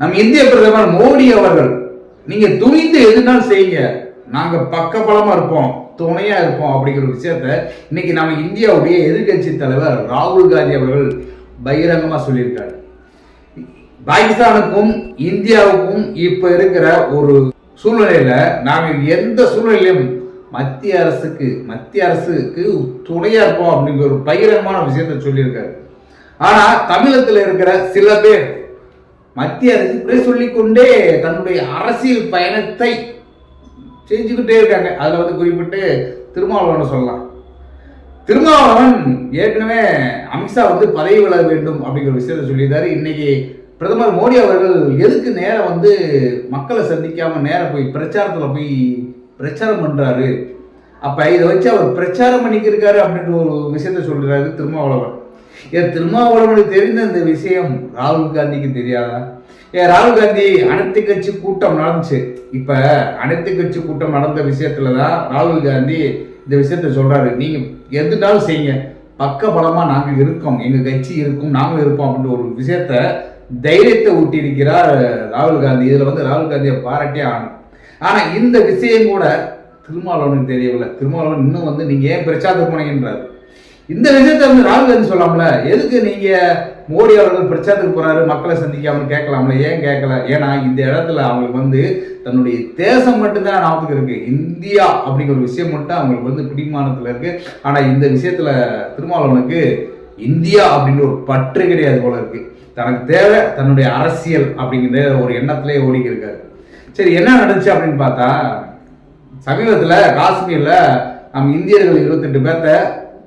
நம்ம இந்திய பிரதமர் மோடி அவர்கள் நீங்க துணிந்து எதுனாலும் செய்யுங்க. நாங்க பக்கபலமா இருப்போம் துணையா இருப்போம் அப்படிங்கிற ஒரு விஷயத்த இன்னைக்கு நம்ம இந்தியாவுடைய எதிர்க்கட்சி தலைவர் ராகுல் காந்தி அவர்கள் பகிரங்கமா சொல்லியிருக்காரு. பாகிஸ்தானுக்கும் இந்தியாவுக்கும் இப்ப இருக்கிற ஒரு சூழ்நிலையில நாங்கள் எந்த சூழ்நிலையிலும் மத்திய அரசுக்கு மத்திய அரசுக்கு துணையா இருப்போம் அப்படிங்கிற ஒரு பகிரங்கமான விஷயத்த சொல்லியிருக்காரு. ஆனா தமிழகத்தில் இருக்கிற சில பேர் மத்திய அரசு குறை சொல்லிக்கொண்டே தன்னுடைய அரசியல் பயணத்தை செஞ்சுக்கிட்டே இருக்காங்க. அதில் வந்து குறிப்பிட்டு திருமாவளவனை சொல்லலாம். திருமாவளவன் ஏற்கனவே அமித்ஷா வந்து பதவி விலக வேண்டும் அப்படிங்கிற விஷயத்த சொல்லியிருந்தாரு. இன்னைக்கு பிரதமர் மோடி அவர்கள் எதுக்கு நேரம் வந்து மக்களை சந்திக்காம நேரம் போய் பிரச்சாரத்தில் போய் பிரச்சாரம் பண்றாரு? அப்ப இதை வச்சு அவர் பிரச்சாரம் பண்ணிக்கிருக்காரு அப்படின்ற ஒரு விஷயத்த சொல்றாரு திருமாவளவன். ஏன் திருமாவளவனுக்கு தெரிந்த இந்த விஷயம் ராகுல் காந்திக்கு தெரியாதா? ஏன் ராகுல் காந்தி அனைத்து கட்சி கூட்டம் நடந்துச்சு. இப்ப அனைத்து கட்சி கூட்டம் நடந்த விஷயத்துல தான் ராகுல் காந்தி இந்த விஷயத்த சொல்றாரு. நீங்க எதுனாலும் செய்யுங்க. பக்க பலமா நாங்க இருக்கோம். எங்க கட்சி இருக்கும் நாங்களும் இருப்போம் அப்படின்ற ஒரு விஷயத்த தைரியத்தை ஊட்டி இருக்கிறார் ராகுல் காந்தி. இதுல வந்து ராகுல் காந்தியை பாராட்டே ஆகணும். ஆனா இந்த விஷயம் கூட திருமாவளவனுக்கு தெரியவில்லை. திருமாவளவன் இன்னும் வந்து நீங்க ஏன் பிரச்சாரத்துக்கு போனீங்கன்றாரு? இந்த விஷயத்த வந்து ராகுல் காந்தி சொல்லாமல எதுக்கு நீங்க மோடி அவர்கள் பிரச்சாரத்துக்கு போறாரு மக்களை சந்திக்காம கேட்கலாம்ல? ஏன் கேட்கல? ஏன்னா இந்த இடத்துல அவங்களுக்கு வந்து தன்னுடைய தேசம் மட்டும்தான் ஞாபகத்துக்கு இருக்கு. இந்தியா அப்படிங்கிற ஒரு விஷயம் மட்டும் அவங்களுக்கு வந்து பிடிமானத்துல இருக்கு. ஆனா இந்த விஷயத்துல திருமாவளவனுக்கு இந்தியா அப்படின்ற ஒரு பற்று கிடையாது போல இருக்கு. தனக்கு தேவை தன்னுடைய அரசியல் அப்படிங்கிற ஒரு எண்ணத்திலே ஓடிக்கி இருக்காரு சரி என்ன நடந்துச்சு அப்படின்னு பார்த்தா சமீபத்தில் காஷ்மீரில் நம்ம இந்தியர்கள் இருபத்தெட்டு பேர்த்த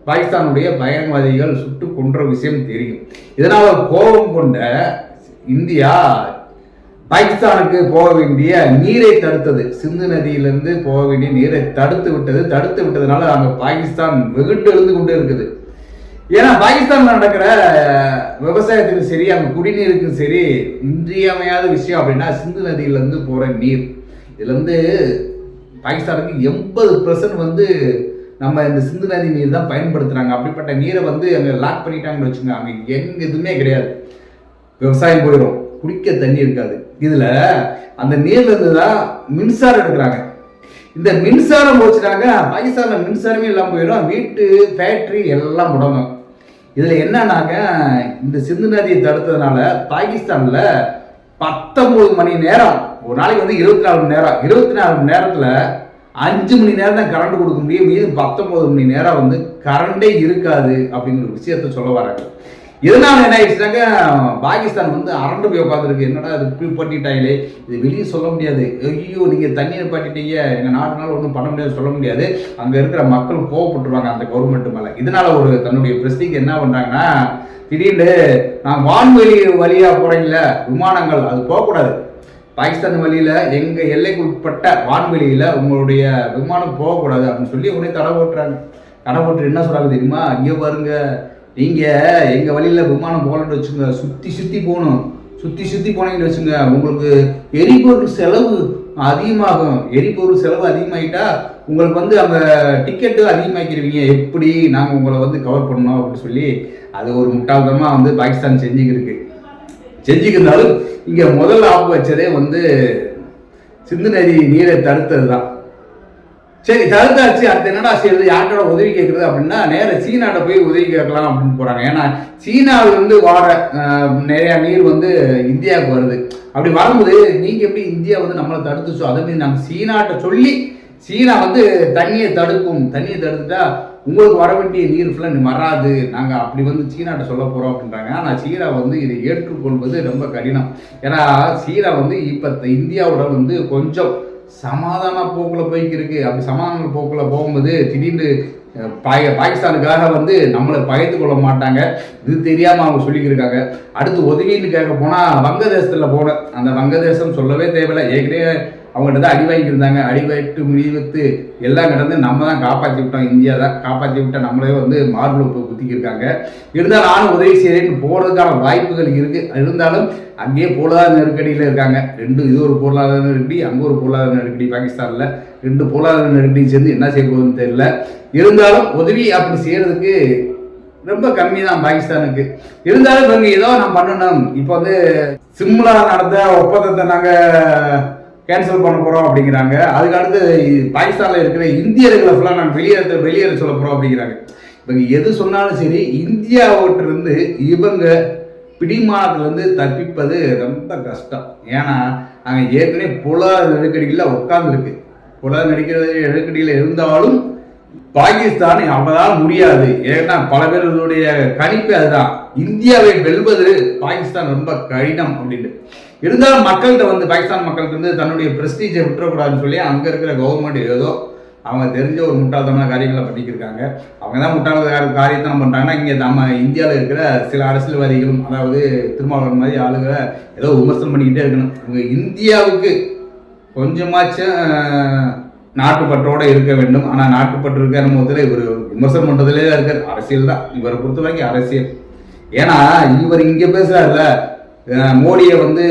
பாகிஸ்தானுடைய பயங்கரவாதிகள் சுட்டு கொன்ற விஷயம் தெரியும். இதனால் கோபம் கொண்ட இந்தியா பாகிஸ்தானுக்கு போக வேண்டிய நீரை தடுத்தது. சிந்து நதியிலிருந்து போக வேண்டிய நீரை தடுத்து விட்டது. தடுத்து விட்டதுனால அங்கே பாகிஸ்தான் வெகுண்டு எழுந்து கொண்டு இருக்குது. ஏன்னா பாகிஸ்தான் நடக்கிற விவசாயத்துக்கும் சரி அங்கே குடிநீருக்கும் சரி இன்றியமையாத விஷயம் அப்படின்னா சிந்து நதியிலேருந்து இருந்து நீர். இதுலேருந்து பாகிஸ்தானுக்கு எண்பது பர்சன்ட் வந்து நம்ம இந்த சிந்து நதி நீர் தான் பயன்படுத்துறாங்க. அப்படிப்பட்ட நீரை வந்து அங்கே லாக் பண்ணிட்டாங்கன்னு வச்சுங்க அங்கே எங்க எதுவுமே கிடையாது. விவசாயம் போயிடும். குடிக்க தண்ணி இருக்காது. இதுல அந்த நீர்ல இருந்து தான் மின்சாரம் எடுக்கிறாங்க. இந்த மின்சாரம் போச்சுனாங்க பாகிஸ்தான்ல மின்சாரமே எல்லாம் போயிடும். வீட்டு ஃபேக்டரி எல்லாம் முடங்கும். இதுல என்னன்னாக்க இந்த சிந்து நதியை தடுத்ததுனால பாகிஸ்தான்ல பத்தொன்பது மணி நேரம் ஒரு நாளைக்கு வந்து இருபத்தி நாலு மணி நேரம் இருபத்தி நாலு மணி நேரத்துல அஞ்சு மணி நேரம் தான் கரண்ட் கொடுக்க முடியும். மீது பத்தொன்பது மணி நேரம் வந்து கரண்டே இருக்காது அப்படிங்கிற ஒரு விஷயத்த சொல்ல வராங்க. இதனால என்ன ஆயிடுச்சுனாக்க பாகிஸ்தான் வந்து அரண்டு போய் உட்காந்துருக்கு என்னடா அது இப்படி பண்ணிட்டாங்களே இது வெளியே சொல்ல முடியாது. ஐயோ நீங்க தண்ணியை பாட்டிட்டீங்க. எங்க நாடுனால ஒன்றும் பண்ண முடியாது சொல்ல முடியாது. அங்க இருக்கிற மக்கள் கோவப்பட்டுருவாங்க அந்த கவர்மெண்ட் மேல. இதனால ஒரு தன்னுடைய பிரஸ்திக்கு என்ன பண்றாங்கன்னா திடீர்னு நான் வான்வெளி வழியா போறீங்கள விமானங்கள் அது போகக்கூடாது. பாகிஸ்தான் வழியில எங்க எல்லைக்கு உட்பட்ட வான்வெளியில உங்களுடைய விமானம் போகக்கூடாது அப்படின்னு சொல்லி உடனே தடை போட்டுறாங்க. தடை போட்டு என்ன சொல்றாங்க தெரியுமா? இங்கே பாருங்க நீங்க எங்க வழியில விமானம் போகலன்னு வச்சுங்க சுத்தி சுத்தி போகணும். சுத்தி சுத்தி போனீங்கன்னு வச்சுங்க உங்களுக்கு எரிபொருள் செலவு அதிகமாகும். எரிபொருள் செலவு அதிகமாயிட்டா உங்களுக்கு வந்து அந்த டிக்கெட்டு அதிகமாக்கிடுவீங்க. எப்படி நாங்கள் உங்களை வந்து கவர் பண்ணோம் அப்படின்னு சொல்லி அது ஒரு முட்டாள்தமாக வந்து பாகிஸ்தான் செஞ்சுக்கிருக்கு. செஞ்சுக்கிருந்தாலும் இங்கே முதல் ஆப்பு வச்சதே வந்து சிந்து நதி நீரை தடுத்தது தான் சரி தடுத்தாச்சு. அடுத்து என்னடா செய்யறது? யார்கிட்ட உதவி கேட்குறது அப்படின்னா நேராக சீனாட்ட போய் உதவி கேட்கலாம் அப்படின்னு போறாங்க. ஏன்னா சீனாவிலிருந்து வார நிறையா நீர் வந்து இந்தியாவுக்கு வருது. அப்படி வரும்போது நீங்கள் எப்படி இந்தியா வந்து நம்மளை தடுத்துச்சோ? அதே மாதிரி நாங்கள் சீனாட்ட சொல்லி சீனா வந்து தண்ணியை தடுக்கும். தண்ணியை தடுத்துட்டா உங்களுக்கு வர வேண்டிய நீர் ஃபுல்லாக வராது நாங்கள் அப்படி வந்து சீனாட்ட சொல்ல போகிறோம் அப்படின்றாங்க. ஆனால் சீனா வந்து இதை ஏற்றுக்கொள்வது ரொம்ப கடினம். ஏன்னா சீனா வந்து இப்போ இந்தியாவோட வந்து கொஞ்சம் சமாதான போக்கில் போய்க்கிருக்கு. அப்படி சமாதான போக்கில் போகும்போது திடீர்னு பாய பாகிஸ்தானுக்காக வந்து நம்மளை பகைத்து கொள்ள மாட்டாங்க. இது தெரியாமல் அவங்க சொல்லிக்கிருக்காங்க. அடுத்து உதவின்னு கேட்க போனால் வங்கதேசத்தில் போனேன். அந்த வங்கதேசம் சொல்லவே தேவையில்லை. ஏற்கனவே அவங்கள்ட்ட தான் அடி வாங்கியிருந்தாங்க அடி வாங்கிட்டு முடிவெத்து எல்லாம் கிடந்து நம்ம தான் காப்பாற்றி விட்டோம். இந்தியா தான் காப்பாற்றி விட்டால் நம்மளே வந்து மார்பில் குத்திக்கிருக்காங்க. இருந்தாலும் நானும் உதவி செய்கிறேன்னு போகிறதுக்கான வாய்ப்புகள் இருக்குது இருந்தாலும் அங்கேயே பொருளாதார நெருக்கடியில் இருக்காங்க. ரெண்டு இது ஒரு பொருளாதார நெருக்கடி அங்கே ஒரு பொருளாதார நெருக்கடி பாகிஸ்தானில். ரெண்டு பொருளாதார நெருக்கடி சேர்ந்து என்ன செய்ய போகுதுன்னு தெரியல. இருந்தாலும் உதவி அப்படி செய்கிறதுக்கு ரொம்ப கம்மி தான் பாகிஸ்தானுக்கு. இருந்தாலும் இவங்க ஏதோ நான் பண்ணணும். இப்போ வந்து சிம்லா நடந்த ஒப்பந்தத்தை நாங்கள் கேன்சல் பண்ண போகிறோம் அப்படிங்கிறாங்க. அதுக்கு அடுத்து பாகிஸ்தானில் இருக்கிற இந்தியர்களை ஃபுல்லாக நாங்கள் வெளியேற்ற வெளியேற சொல்ல போகிறோம் அப்படிங்கிறாங்க. இவங்க எது சொன்னாலும் சரி இந்தியாவிட்டிருந்து இவங்க பிடிமானத்துலேருந்து தப்பிப்பது ரொம்ப கஷ்டம். ஏன்னா நாங்கள் ஏற்கனவே புல நெருக்கடிகளில் உட்காந்துருக்கு புல நெருக்கடி நெருக்கடியில் இருந்தாலும் பாகிஸ்தான் அவதால் முடியாது. ஏன்னா பல பேர்களுடைய கணிப்பு அதுதான். இந்தியாவை வெல்வது பாகிஸ்தான் ரொம்ப கடினம் அப்படின்னு இருந்தாலும் மக்கள்கிட்ட வந்து பாகிஸ்தான் மக்கள்கிட்ட வந்து தன்னுடைய பிரஸ்டீஜை விட்டுறக்கூடாதுன்னு சொல்லி அங்கே இருக்கிற கவர்மெண்ட் ஏதோ அவங்க தெரிஞ்ச ஒரு முட்டாள்தனமான காரியங்களை பண்ணிக்கிருக்காங்க. அவங்க தான் முட்டாள் காரியத்தனம் பண்ணுறாங்கன்னா இங்கே நம்ம இந்தியாவில் இருக்கிற சில அரசியல்வாதிகளும் அதாவது திருமாவளவன் மாதிரி ஆளுகளை ஏதோ விமர்சனம் பண்ணிக்கிட்டே இருக்கணும். இவங்க இந்தியாவுக்கு கொஞ்சமாச்சும் நாட்டுப்பற்றோடு இருக்க வேண்டும். ஆனால் நாட்டுப்பற்று இருக்கிற போதில் இவர் விமர்சனம் பண்ணுறதுலே தான் இருக்கார். அரசியல் தான். இவரை பொறுத்த வரைக்கும் அரசியல். ஏன்னா இவர் இங்கே பேசுகிறார்ல மோடியை வந்து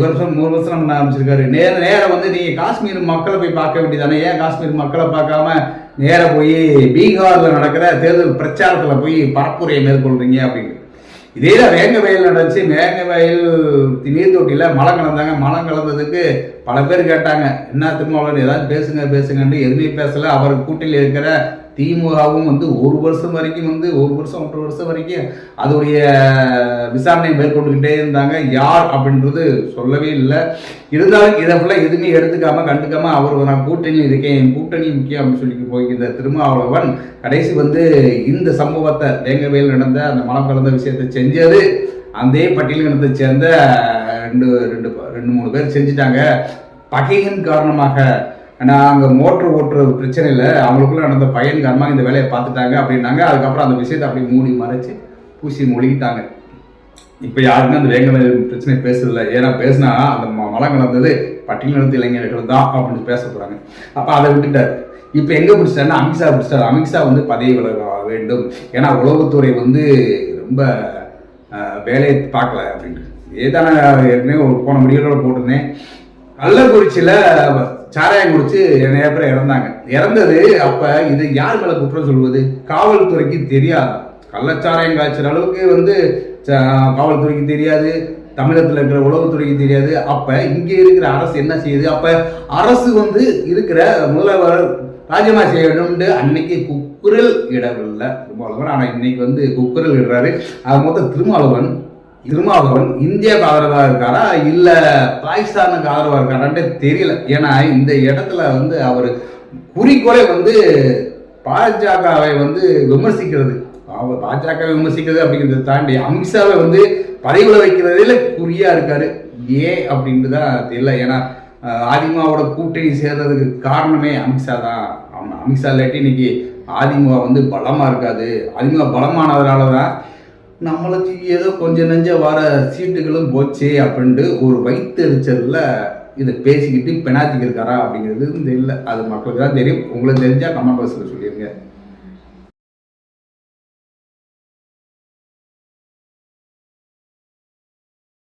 வருஷம் மூணு வருஷம் பண்ண ஆரம்பிச்சிருக்காரு. நேர நேரம் வந்து நீங்கள் காஷ்மீர் மக்களை போய் பார்க்க வேண்டியதானே? ஏன் காஷ்மீர் மக்களை பார்க்காம நேராக போய் பீகாரில் நடக்கிற தேர்தல் பிரச்சாரத்தில் போய் பரப்புரையை மேற்கொள்றீங்க அப்படின்னு. இதே தான் வேங்க வயல் நடந்துச்சு. வேங்க வயல் நீர்த்தொட்டியில் மழை கலந்தாங்க. மலம் கலந்ததுக்கு பல பேர் கேட்டாங்க என்ன திருமாவளவன் ஏதாவது பேசுங்க பேசுங்கன்னு எதுவுமே பேசல. அவர் கூட்டில் இருக்கிற திமுகவும் வந்து ஒரு வருஷம் வரைக்கும் வந்து ஒரு வருஷம் ஒன்றரை வருஷம் வரைக்கும் அதோடைய விசாரணை மேற்கொண்டுகிட்டே இருந்தாங்க. யார் அப்படின்றது சொல்லவே இல்லை. இருந்தாலும் இதை ஃபுல்லாக எதுவுமே எடுத்துக்காம கண்டுக்காம அவர் நான் கூட்டணியில் இருக்கேன் என் கூட்டணி முக்கியம் அப்படின்னு சொல்லி போய் திருமாவளவன் கடைசி வந்து இந்த சம்பவத்தை வேங்கவேல் நடந்த அந்த மனம் கலந்த விஷயத்தை செஞ்சது. அந்த பட்டியலினத்தை சேர்ந்த ரெண்டு ரெண்டு ரெண்டு மூணு பேர் செஞ்சுட்டாங்க. பகையின் காரணமாக நாங்கள் அங்கே மோட்ரு ஓட்டுற பிரச்சனை இல்லை. அவங்களுக்குள்ள நடந்த பையன் காரணமாக இந்த வேலையை பார்த்துட்டாங்க அப்படின்னாங்க. அதுக்கப்புறம் அந்த விஷயத்தை அப்படியே மூடி மறைச்சு பூசி மொழிகிட்டாங்க. இப்போ யாருமே அந்த வேங்க பிரச்சனை பேசுறதில்ல. ஏன்னா பேசினா அந்த ம- மலம் கலந்தது பட்டியலினத்து இளைஞர்கள் தான் அப்படின்னு பேச போகிறாங்க அப்போ அதை விட்டுட்டார். இப்போ எங்கே பிடிச்சாருன்னா அமித்ஷா பிடிச்சார். அமித்ஷா வந்து பதவி விலக வேண்டும். ஏன்னா உளவுத்துறை வந்து ரொம்ப வேலையை பார்க்கல அப்படின்ட்டு. ஏதான ஏற்கனவே ஒரு போன முடிவுகளோட போட்டிருந்தேன். கள்ளக்குறிச்சியில் சாராயம் குடிச்சு நிறைய பேர் இறந்தாங்க. இறந்தது அப்போ இது யார் மேலே குற்றம் சொல்வது? காவல்துறைக்கு தெரியாது. கள்ளச்சாராயம் காய்ச்சற அளவுக்கு வந்து ச- காவல்துறைக்கு தெரியாது. தமிழகத்தில் இருக்கிற உளவுத்துறைக்கு தெரியாது. அப்போ இங்கே இருக்கிற அரசு என்ன செய்யுது? அப்போ அரசு வந்து இருக்கிற முதல்வர் ராஜினாமா செய்ய வேண்டும்னு அன்னைக்கு குக்குரல் இடவில்லை. திருமாவளவன். ஆனால் இன்னைக்கு வந்து குக்குரல் இடுறாரு. அது மொத்தம் திருமாவளவன் திருமாவளவன் இந்தியாவுக்கு ஆதரவாக இருக்காரா? இல்லை பாகிஸ்தானுக்கு ஆதரவாக இருக்காரான்ட்டு தெரியல. ஏன்னா இந்த இடத்துல வந்து அவர் குறிக்கோளே வந்து பாஜகவை வந்து விமர்சிக்கிறது. அவர் பாஜக விமர்சிக்கிறது அப்படிங்கிறத தாண்டி அமித்ஷாவை வந்து பதவியில் வைக்கிறதுல குறியா இருக்காரு. ஏன் அப்படின்ட்டு தான் தெரியல. ஏன்னா அஹ், அதிமுகவோட கூட்டணி சேர்றதுக்கு காரணமே அமித்ஷா தான். அவன் அமித்ஷா இல்லாட்டி இன்னைக்கு அதிமுக வந்து பலமாக இருக்காது. அதிமுக பலமானதுனால தான் நம்மளுக்கு ஏதோ கொஞ்சம் நெஞ்ச வர சீட்டுகளும் போச்சு அப்படின்ட்டு ஒரு வைத்தெரிச்சல்ல இதை பேசிக்கிட்டு பெனாத்திக்கு இருக்காரா அப்படிங்கிறது இல்லை. அது மக்களுக்கு தான் தெரியும். உங்களுக்கு தெரிஞ்சா கமெண்ட் பாக்ஸில் சொல்லிடுங்க